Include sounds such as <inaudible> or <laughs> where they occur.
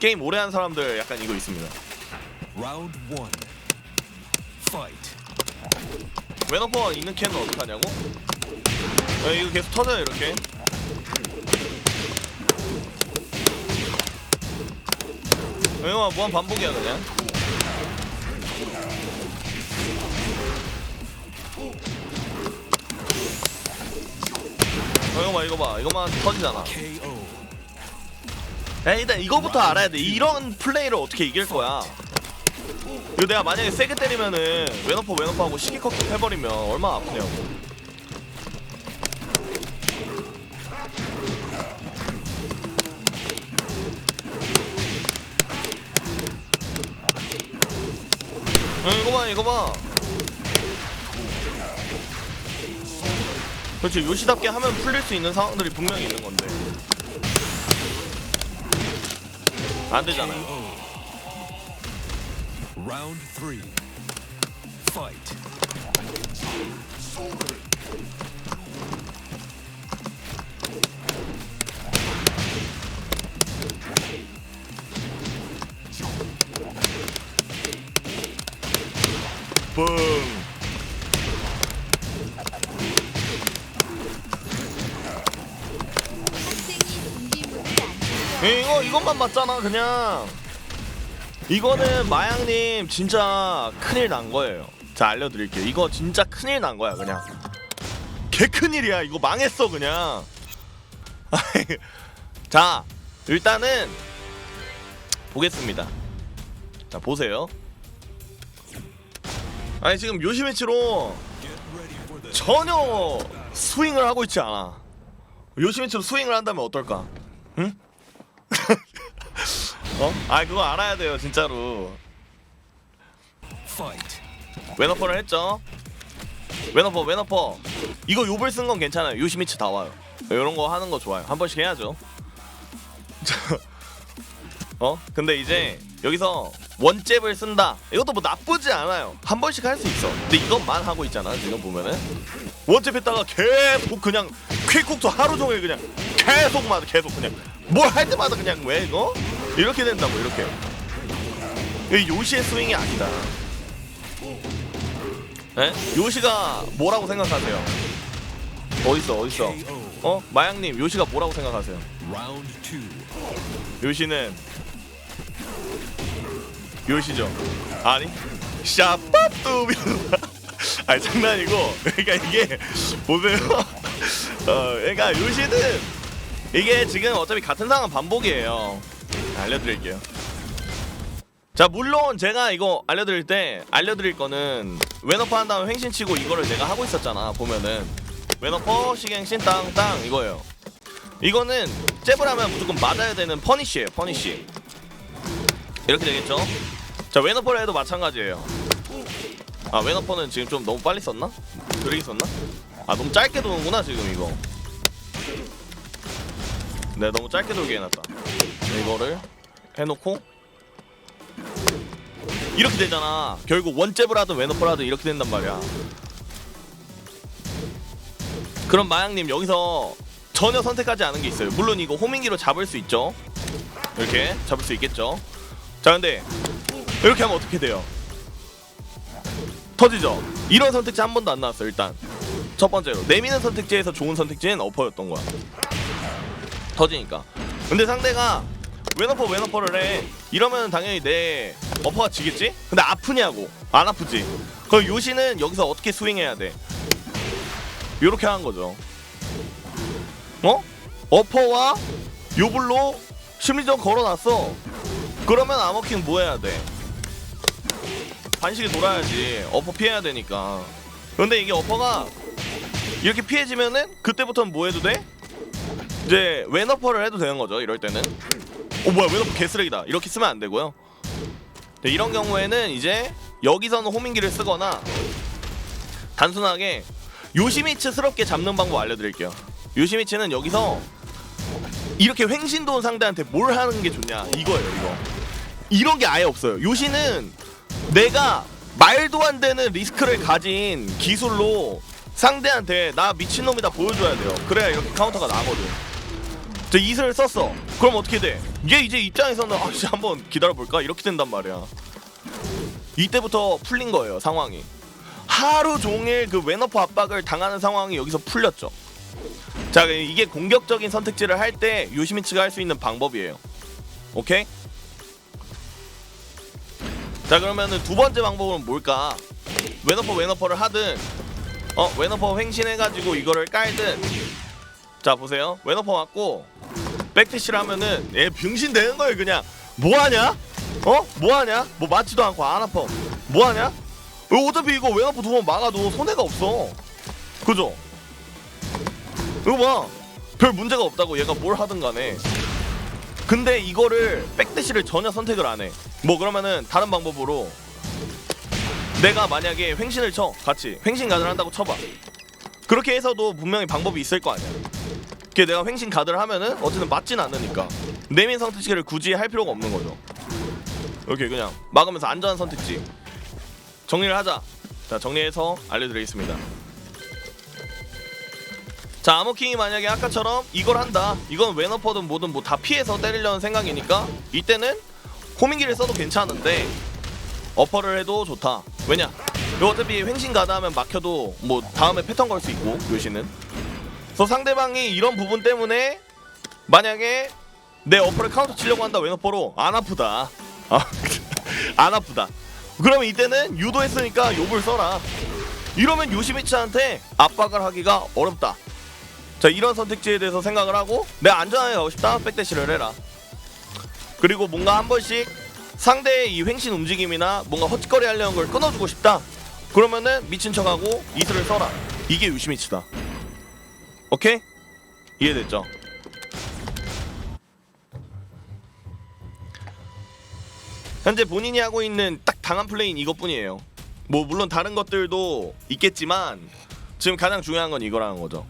게임 오래 한 사람들 약간 이거 있습니다. Round one. Fight. 웨너퍼 있는 캔은 어떡하냐고? 야, 이거 계속 터져요 이렇게. 이거 무한 반복이야 그냥. 어, 이거 봐 이거 봐 이거만 터지잖아. KO. 야, 일단 이거부터 알아야 돼. 이런 플레이를 어떻게 이길 거야? 이거 내가 만약에 세게 때리면은 웨너퍼 웨너퍼 하고 시기컷 해버리면 얼마나 아프냐고. 응, 이거 봐, 이거 봐. 그렇지, 요시답게 하면 풀릴 수 있는 상황들이 분명히 있는 건데. 안 되잖아요. KO. Round three. Fight. 뿡. 이거 이것만 맞잖아 그냥. 이거는 마양님 진짜 큰일 난 거예요. 자 알려드릴게요. 이거 진짜 큰일 난 거야 그냥. 개 큰일이야. 이거 망했어 그냥. <laughs> 자 일단은 보겠습니다. 자 보세요. 아니 지금 요시미치로 전혀 스윙을 하고 있지 않아. 요시미치로 스윙을 한다면 어떨까? 응? 어? 아 그거 알아야 돼요 진짜로. fight. 웨너퍼를 했죠. 웨너퍼 웨너퍼. 이거 요블 쓴 건 괜찮아요. 요시미치 다 와요. 이런 거 하는 거 좋아요. 한 번씩 해야죠. <laughs> 어? 근데 이제 여기서 원잽을 쓴다. 이것도 뭐 나쁘지 않아요. 한 번씩 할 수 있어. 근데 이것만 하고 있잖아. 지금 보면은 원잽 했다가 계속 그냥 퀵쿡도 하루 종일 그냥 계속마다 계속 그냥 뭘 할 때마다 그냥 왜 이거 이렇게 된다고 이렇게. 이 요시의 스윙이 아니다. 에? 요시가 뭐라고 생각하세요? 어딨어 어딨어? 어? 마양님 요시가 뭐라고 생각하세요? 요시는 요시죠. 아니 샤빠뚜비 <laughs> 아니 장난이고 그러니까 이게 보세요. <laughs> 어 그러니까 요시는 이게 지금 어차피 같은 상황 반복이에요. 알려드릴게요. 자 물론 제가 이거 알려드릴 때 알려드릴 거는 웨너퍼 한 다음 횡신 치고 이거를 내가 하고 있었잖아 보면은 웨너퍼 시갱신 땅땅 이거예요. 이거는 잽을 하면 무조건 맞아야 되는 퍼니쉬예요 퍼니쉬 이렇게 되겠죠 자 웨너퍼를 해도 마찬가지예요 아 웨너퍼는 지금 좀 너무 빨리 썼나? 느리게 썼나? 아 너무 짧게 도는구나 지금 이거 네 너무 짧게 돌게 해놨다 이거를 해놓고 이렇게 되잖아 결국 원잽을 하든 웨너퍼를 하든 이렇게 된단 말이야 그럼 마양님 여기서 전혀 선택하지 않은 게 있어요. 물론 이거 호밍기로 잡을 수 있죠. 이렇게 잡을 수 있겠죠. 자 근데 이렇게 하면 어떻게 돼요? 터지죠. 이런 선택지 한 번도 안 나왔어 일단. 첫 번째로 내미는 선택지에서 좋은 선택지는 어퍼였던 거야. 터지니까. 근데 상대가 웨너퍼 웨너퍼를 해. 이러면 당연히 내 어퍼가 지겠지? 근데 아프냐고. 안 아프지. 그럼 요시는 여기서 어떻게 스윙해야 돼? 이렇게 하는 거죠. 어? 어퍼와 요블로 심리전 걸어놨어. 그러면 아머킹 뭐 해야 돼? 반식이 돌아야지. 어퍼 피해야 되니까. 근데 이게 어퍼가 이렇게 피해지면은 그때부터는 뭐 해도 돼? 이제 왼어퍼를 해도 되는 거죠. 이럴 때는. 어 뭐야 왼어퍼 개쓰레기다. 이렇게 쓰면 안 되고요. 네, 이런 경우에는 이제 여기서는 호밍기를 쓰거나 단순하게 요시미츠스럽게 잡는 방법 알려드릴게요. 요시미츠는 여기서 이렇게 횡신도운 상대한테 뭘 하는 게 좋냐 이거예요 이거. 이런 게 아예 없어요. 요시는 내가 말도 안 되는 리스크를 가진 기술로 상대한테 나 미친놈이다 보여줘야 돼요. 그래야 이렇게 카운터가 나거든. 저 이슬을 썼어. 그럼 어떻게 돼? 얘 이제 입장에서는 아씨 한번 기다려볼까 이렇게 된단 말이야. 이때부터 풀린 거예요 상황이. 하루 종일 그 웨너퍼 압박을 당하는 상황이 여기서 풀렸죠. 자 이게 공격적인 선택지를 할 때 요시미츠가 할 수 있는 방법이에요. 오케이? 자 그러면은 두 번째 방법은 뭘까? 웨너퍼 웨너퍼를 하든 어 웨너퍼 횡신해가지고 이거를 깔든 자 보세요 웨너퍼 맞고 백티시를 하면은 얘 병신 되는 거예요 그냥 뭐하냐? 어? 뭐하냐? 뭐 맞지도 않고 안 아파 뭐하냐? 어차피 이거 웨너퍼 두번 막아도 손해가 없어 그죠? 이거 봐별 문제가 없다고 얘가 뭘 하든 간에 근데 이거를 백대시를 전혀 선택을 안 해. 뭐 그러면은 다른 방법으로 내가 만약에 횡신을 쳐 같이 횡신 가드를 한다고 쳐봐. 그렇게 해서도 분명히 방법이 있을 거 아니야. 그 내가 횡신 가드를 하면은 어쨌든 맞진 않으니까 내민 선택지를 굳이 할 필요가 없는 거죠. 이렇게 그냥 막으면서 안전한 선택지 정리를 하자. 자 정리해서 알려드리겠습니다. 자 아머킹이 만약에 아까처럼 이걸 한다 이건 웨너퍼든 뭐든 뭐 다 피해서 때리려는 생각이니까 이때는 호밍기를 써도 괜찮은데 어퍼를 해도 좋다 왜냐 이거 어차피 횡신 가다 하면 막혀도 뭐 다음에 패턴 걸 수 있고 요시는 그래서 상대방이 이런 부분 때문에 만약에 내 어퍼를 카운터 치려고 한다 웨너퍼로. 안 아프다. 아, <laughs> 안 아프다. 그러면 이때는 유도했으니까 욕을 써라. 이러면 요시미츠한테 압박을 하기가 어렵다. 자 이런 선택지에 대해서 생각을 하고 내가 안전하게 가고 싶다. 백대시를 해라. 그리고 뭔가 한 번씩 상대의 이 횡신 움직임이나 뭔가 헛짓거리 하려는 걸 끊어주고 싶다. 그러면은 미친 척하고 이슬을 써라. 이게 유시미츠다 오케이? 이해됐죠? 현재 본인이 하고 있는 딱 당한 플레이는 이것뿐이에요 뭐 물론 다른 것들도 있겠지만 지금 가장 중요한 건 이거라는 거죠